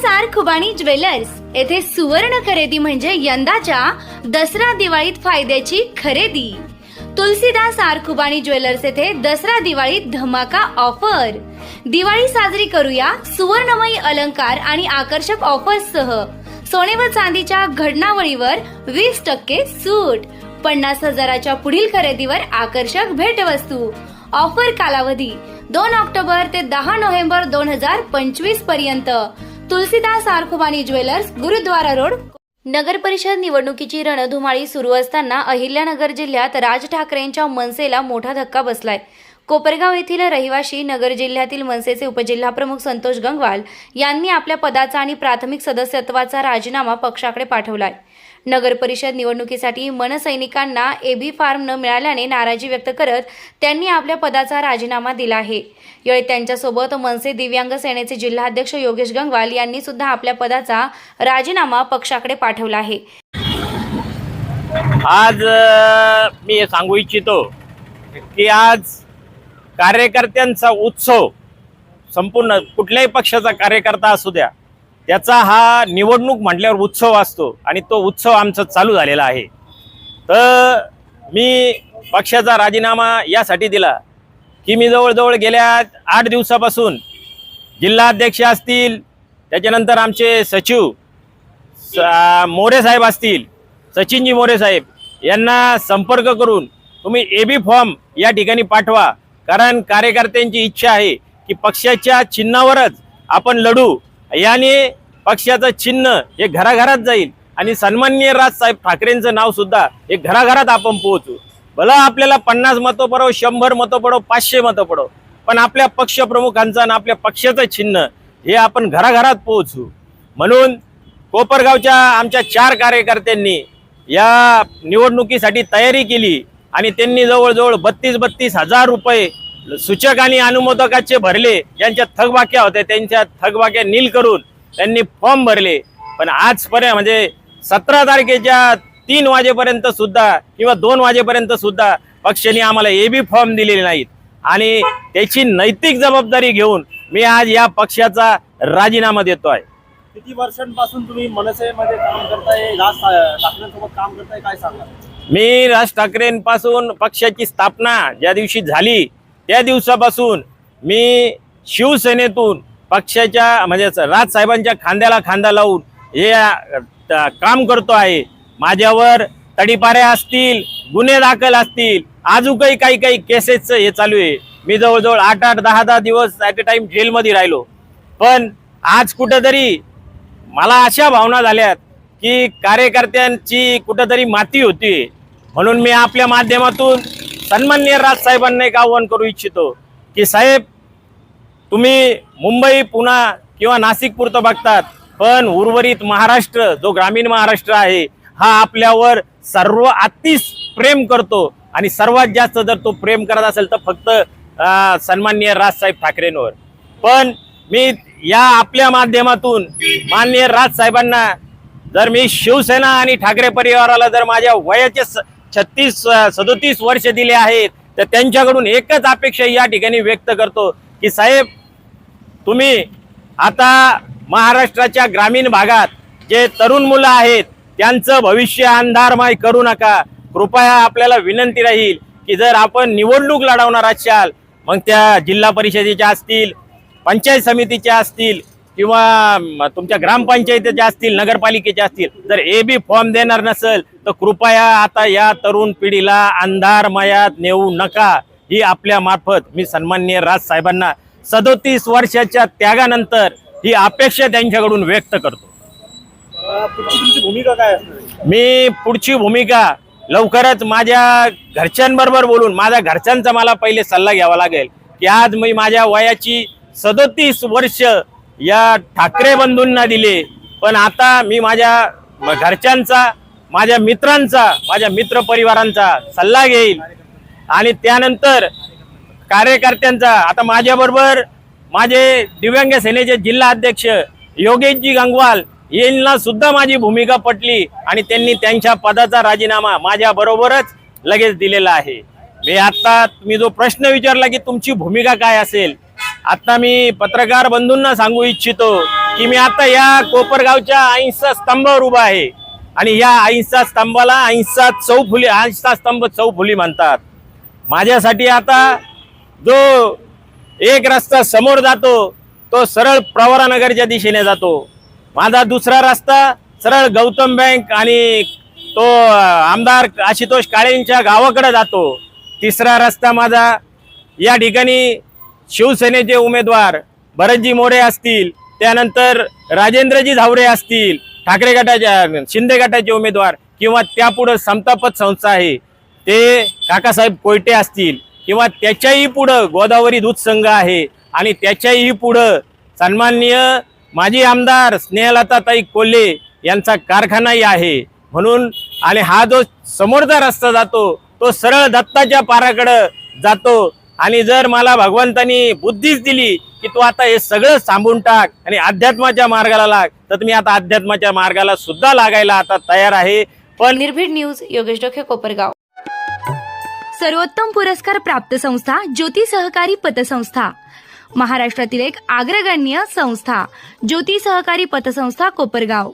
सार खुबाणी ज्वेलर्स. येथे सुवर्ण खरेदी म्हणजे यंदाच्या दसरा दिवाळीत फायद्याची खरेदी. तुलसीदास आर खुबाणी ज्वेलर्स येथे दसरा दिवाळीत धमाका ऑफर. दिवाळी साजरी करूया सुवर्णमयी अलंकार आणि आकर्षक ऑफर्ससह. सोने व चांदीच्या घडणावळीवर वीस टक्के सूट. पन्नास हजाराच्या पुढील खरेदीवर आकर्षक भेटवस्तू. ऑफर कालावधी दोन ऑक्टोबर ते दहा नोव्हेंबर दोन हजार पंचवीसपर्यंत. Tulsidas Arkhubani jewellers Gurudwara road. नगर परिषद निवडणुकीची रणधुमाळी सुरू असताना अहिल्यानगर जिल्ह्यात राज ठाकरेंच्या मनसेला मोठा धक्का बसलाय. कोपरगाव येथील रहिवाशी नगर जिल्ह्यातील मनसेचे उपजिल्हाप्रमुख संतोष गंगवाल यांनी आपल्या पदाचा आणि प्राथमिक सदस्यत्वाचा राजीनामा पक्षाकडे पाठवलाय. नगर परिषद निवडणुकीसाठी मनसैनिकांना एबी फार्म न मिळाल्याने नाराजी व्यक्त करत त्यांनी आपल्या पदाचा राजीनामा दिला आहे. यावेळी त्यांच्यासोबत मनसे दिव्यांग सेनेचे जिल्हाध्यक्ष योगेश गंगवाल यांनी सुद्धा आपल्या पदाचा राजीनामा पक्षाकडे पाठवला आहे. आज मी सांगू इच्छितो की आज कार्यकर्त्यांचा उत्सव संपूर्ण कुठल्याही पक्षाचा कार्यकर्ता असू द्या त्याचा हा निवडणूक म्हटल्यावर उत्सव असतो आणि तो उत्सव आमचा चालू झालेला आहे. तर मी पक्षाचा राजीनामा यासाठी दिला की मी जवळजवळ गेल्या आठ दिवसापासून जिल्हाध्यक्ष असतील त्याच्यानंतर आमचे सचिव मोरे साहेब असतील सचिनजी मोरे साहेब यांना संपर्क करून तुम्ही ए बी फॉर्म या ठिकाणी पाठवा. कारण कार्यकर्त्यांची इच्छा आहे की पक्षाच्या चिन्हावरच आपण लढू. याने पक्षाचं चिन्ह हे घराघरात जाईल आणि सन्माननीय राजसाहेब ठाकरेंचं नाव सुद्धा हे घराघरात आपण पोहोचू. भला आपल्याला पन्नास मतं पडो शंभर मतं पडो पाचशे मतं पडो पण आपल्या पक्षप्रमुखांचं आणि आपल्या पक्षाचं चिन्ह हे आपण घराघरात पोहोचू. म्हणून कोपरगावच्या आमच्या चार कार्यकर्त्यांनी या निवडणुकीसाठी तयारी केली आणि त्यांनी जवळजवळ बत्तीस बत्तीस हजार रुपये सूचक आणि अनुमोदकाचे भरले ज्यांच्या थकबाक्या होत्या त्यांच्या थकबाक्या नील करून त्यांनी फॉर्म भरले. पण आजपर्यंत म्हणजे सतरा तारखेच्या तीन वाजेपर्यंत सुद्धा किंवा दोन वाजेपर्यंत सुद्धा पक्षाने आम्हाला ए बी फॉर्म दिलेले नाहीत. आणि त्याची नैतिक जबाबदारी घेऊन मी आज या पक्षाचा राजीनामा देतोय. किती वर्षांपासून तुम्ही मनसेमध्ये काम करताय राज ठाकरेंसोबत काम करताय काय सांगा मी राज ठाकरेंपासून पक्षाची स्थापना ज्या दिवशी झाली त्या दिवसापासून मी शिवसेनेतून पक्षाच्या म्हणजे राजसाहेबांच्या खांद्याला खांदा लावून हे काम करतो आहे. माझ्यावर तडीपाऱ्या असतील गुन्हे दाखल असतील आजूकही काही काही केसेसचं हे चालू आहे. मी जवळजवळ आठ आठ दहा दहा दिवस ॲट अ टाइम जेलमध्ये राहिलो. पण आज कुठंतरी मला अशा भावना झाल्यात की कार्यकर्त्यांची कुठंतरी माती होती. म्हणून मी आपल्या माध्यमातून सन्मानिय राज साहेबांना एक आव्हान करू इच्छितो की साहेब तुम्ही मुंबई पुणा किंवा नाशिक पुरतं बघतात पण उर्वरित महाराष्ट्र जो ग्रामीण महाराष्ट्र आहे हा आपल्यावर सर्व अतिश प्रेम करतो आणि सर्वात जास्त जर तो प्रेम करत असेल तर फक्त सन्मान्य सन्माननीय राजसाहेब ठाकरेंवर. पण मी या आपल्या माध्यमातून माननीय राजसाहेबांना जर मी शिवसेना आणि ठाकरे परिवाराला जर माझ्या वयाचे छत्तीस सदोतीस वर्ष दिले आहेत. तर त्यांच्याकडून एकच अपेक्षा या ठिकाणी व्यक्त करतो की साहेब तुम्ही आता महाराष्ट्राच्या ग्रामीण भागात जे तरुण मुलं आहेत त्यांचं भविष्य अंधारमय करू नका. कृपया आपल्याला विनंती राहील की जर आपण निवडणूक लढवणार असाल मग त्या जिल्हा परिषदेच्या असतील पंचायत समितीच्या असतील किंवा तुमच्या ग्रामपंचायतीच्या असतील नगरपालिकेच्या असतील जर ए बी फॉर्म देणार नसेल तर कृपया आता या तरुण पिढीला अंधारमयात नेऊ नका. ही आपल्या मार्फत मी सन्माननीय राज साहेबांना सदोतीस वर्षाच्या त्यागानंतर ही अपेक्षा त्यांच्याकडून व्यक्त करतो. तुमची भूमिका काय मी पुढची भूमिका लवकरच माझ्या घरच्यांबरोबर बोलून माझ्या घरच्यांचा मला पहिले सल्ला घ्यावा लागेल की आज मी माझ्या वयाची सदोतीस वर्ष या ठाकरे बंधूंना दिले. पण आता मी माझ्या घरच्यांचा माझ्या मित्रांचा माझ्या मित्र परिवारांचा सल्ला घेईल आणि त्यानंतर कार्यकर्त्यांचा आता माझ्याबरोबर माझे दिव्यांग सेनेचे जिल्हा अध्यक्ष योगेशजी गंगवाल यांना सुद्धा माझी भूमिका पटली आणि त्यांनी त्यांच्या पदाचा राजीनामा माझ्या बरोबरच लगेच दिलेला आहे. मी आता मी जो प्रश्न विचारला की तुमची भूमिका काय असेल आता मी पत्रकार बंधूंना सांगू इच्छितो की मी आता या कोपरगावच्या अहिंसा स्तंभावर उभा आहे. आणि या अहिंसा स्तंभाला अहिंसा चौफुली अहिंसा स्तंभ चौफुली म्हणतात. माझ्यासाठी आता जो एक रस्ता समोर जातो तो सरळ प्रवरानगरच्या दिशेने जातो. माझा दुसरा रस्ता सरळ गौतम बँक आणि तो आमदार आशुतोष काळेंच्या गावाकडे जातो. तिसरा रस्ता माझा या ठिकाणी शिवसेनेचे उमेदवार भरतजी मोरे असतील त्यानंतर राजेंद्रजी झावरे असतील ठाकरे गटाच्या शिंदे गटाचे उमेदवार किंवा त्यापुढं समतापत संस्था आहे ते काकासाहेब कोयटे असतील किंवा त्याच्याही पुढं गोदावरी दूध संघ आहे आणि त्याच्याही पुढं सन्माननीय माजी आमदार स्नेहलताताई कोल्हे यांचा कारखानाही आहे. म्हणून आणि हा जो समोरचा रस्ता जातो तो सरळ दत्ताच्या पाराकडं जातो. आणि जर मला भगवंतानी बुद्धीच दिली की तू आता हे सगळं सांभून टाक आणि अध्यात्माच्या मार्गाला लाग तर मी आता अध्यात्माच्या मार्गाला सुद्धा लागायला आता तयार आहे. पण निर्भीड न्यूज योगेश डोके कोपरगाव. सर्वोत्तम पुरस्कार प्राप्त संस्था ज्योती सहकारी पतसंस्था. महाराष्ट्रातील एक अग्रगण्य संस्था ज्योती सहकारी पतसंस्था कोपरगाव.